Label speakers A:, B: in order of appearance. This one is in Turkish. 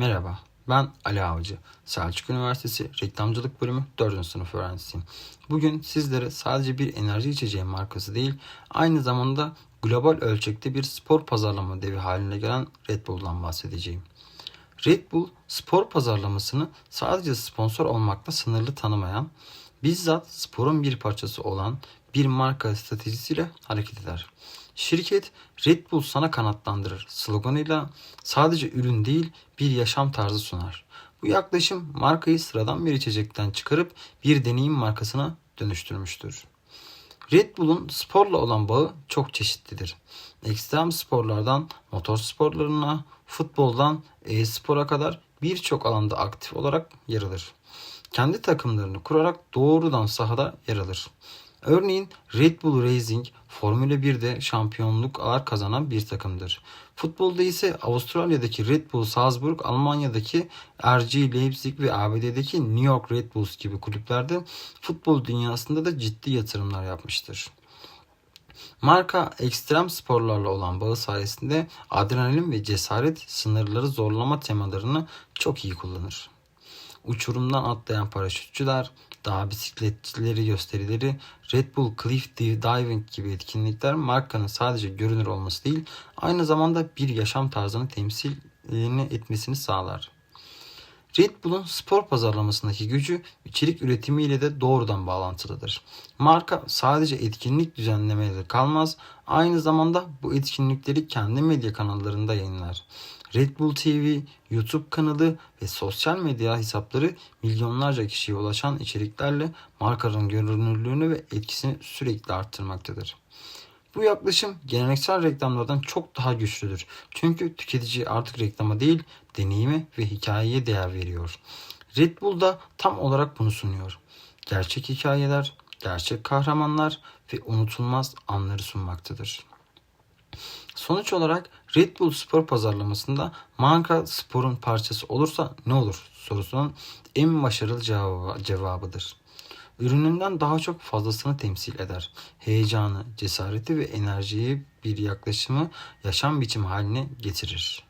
A: Merhaba, ben Ali Avcı. Selçuk Üniversitesi Reklamcılık Bölümü 4. sınıf öğrencisiyim. Bugün sizlere sadece bir enerji içeceği markası değil, aynı zamanda global ölçekte bir spor pazarlama devi haline gelen Red Bull'dan bahsedeceğim. Red Bull spor pazarlamasını sadece sponsor olmakla sınırlı tanımayan, bizzat sporun bir parçası olan bir marka stratejisiyle hareket eder. Şirket Red Bull sana kanatlandırır sloganıyla sadece ürün değil bir yaşam tarzı sunar. Bu yaklaşım markayı sıradan bir içecekten çıkarıp bir deneyim markasına dönüştürmüştür. Red Bull'un sporla olan bağı çok çeşitlidir. Ekstrem sporlardan motor sporlarına, futboldan e-spora kadar birçok alanda aktif olarak yer alır. Kendi takımlarını kurarak doğrudan sahada yer alır. Örneğin Red Bull Racing Formula 1'de şampiyonluklar kazanan bir takımdır. Futbolda ise Avustralya'daki Red Bull Salzburg, Almanya'daki RG Leipzig ve ABD'deki New York Red Bulls gibi kulüplerde futbol dünyasında da ciddi yatırımlar yapmıştır. Marka ekstrem sporlarla olan bağı sayesinde adrenalin ve cesaret sınırları zorlama temalarını çok iyi kullanır. Uçurumdan atlayan paraşütçüler, dağ bisikletçileri gösterileri, Red Bull Cliff Diving gibi etkinlikler markanın sadece görünür olması değil, aynı zamanda bir yaşam tarzını temsil etmesini sağlar. Red Bull'un spor pazarlamasındaki gücü içerik üretimiyle de doğrudan bağlantılıdır. Marka sadece etkinlik düzenlemeyle kalmaz, aynı zamanda bu etkinlikleri kendi medya kanallarında yayınlar. Red Bull TV, YouTube kanalı ve sosyal medya hesapları milyonlarca kişiye ulaşan içeriklerle markanın görünürlüğünü ve etkisini sürekli arttırmaktadır. Bu yaklaşım geleneksel reklamlardan çok daha güçlüdür. Çünkü tüketici artık reklama değil, deneyime ve hikayeye değer veriyor. Red Bull da tam olarak bunu sunuyor. Gerçek hikayeler, gerçek kahramanlar ve unutulmaz anları sunmaktadır. Sonuç olarak Red Bull spor pazarlamasında marka sporun parçası olursa ne olur sorusunun en başarılı cevabı, cevabıdır. Ürününden daha çok fazlasını temsil eder. Heyecanı, cesareti ve enerjiyi bir yaklaşımı yaşam biçimi haline getirir.